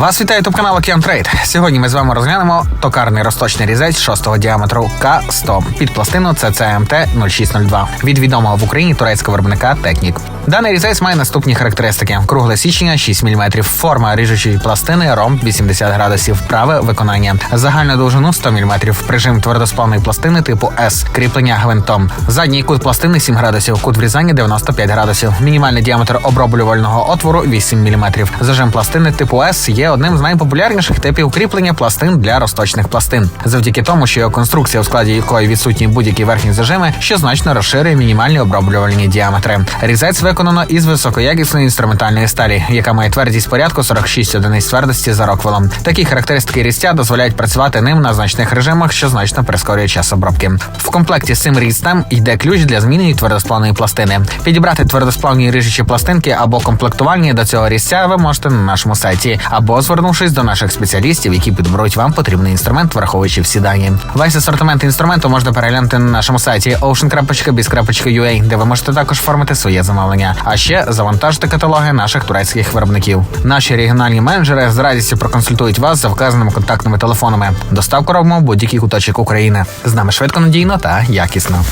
Вас вітає ютуб канал Океан. Сьогодні ми з вами розглянемо токарний розточний різець 6 діаметру К100 під пластину ЦЦМТ 0602 від відомого в Україні турецького виробника Технік. Даний різець має наступні характеристики: кругле січення 6 мм, форма ріжучої пластини ромб 80 градусів, праве виконання, загальну довжину 100 мм, прижим твердосплавної пластини типу С, кріплення гвинтом, задній кут пластини 7 градусів, кут врізання 95 градусів, мінімальний діаметр оброблювального отвору 8 мм. Зажим пластини типу С є одним з найпопулярніших типів кріплення пластин для розточних пластин, завдяки тому, що його конструкція, у складі якої відсутні будь-які верхні зажими, що значно розширює мінімальні оброблювальні діаметри. Різець виконано із високоякісної інструментальної сталі, яка має твердість порядку 46 одиниць твердості за роквелом. Такі характеристики різця дозволяють працювати ним на значних режимах, що значно прискорює час обробки. В комплекті з цим різцем йде ключ для зміни твердосплавної пластини. Підібрати твердосплавні ріжучі пластинки або комплектувальні до цього різця ви можете на нашому сайті, або звернувшись до наших спеціалістів, які підберуть вам потрібний інструмент, враховуючи всі дані. Весь асортимент інструменту можна переглянути на нашому сайті ocean.biz.ua, де ви можете також оформити своє замовлення. А ще завантажити каталоги наших турецьких виробників. Наші регіональні менеджери з радістю проконсультують вас за вказаними контактними телефонами. Доставку робимо в будь-який куточок України. З нами швидко, надійно та якісно.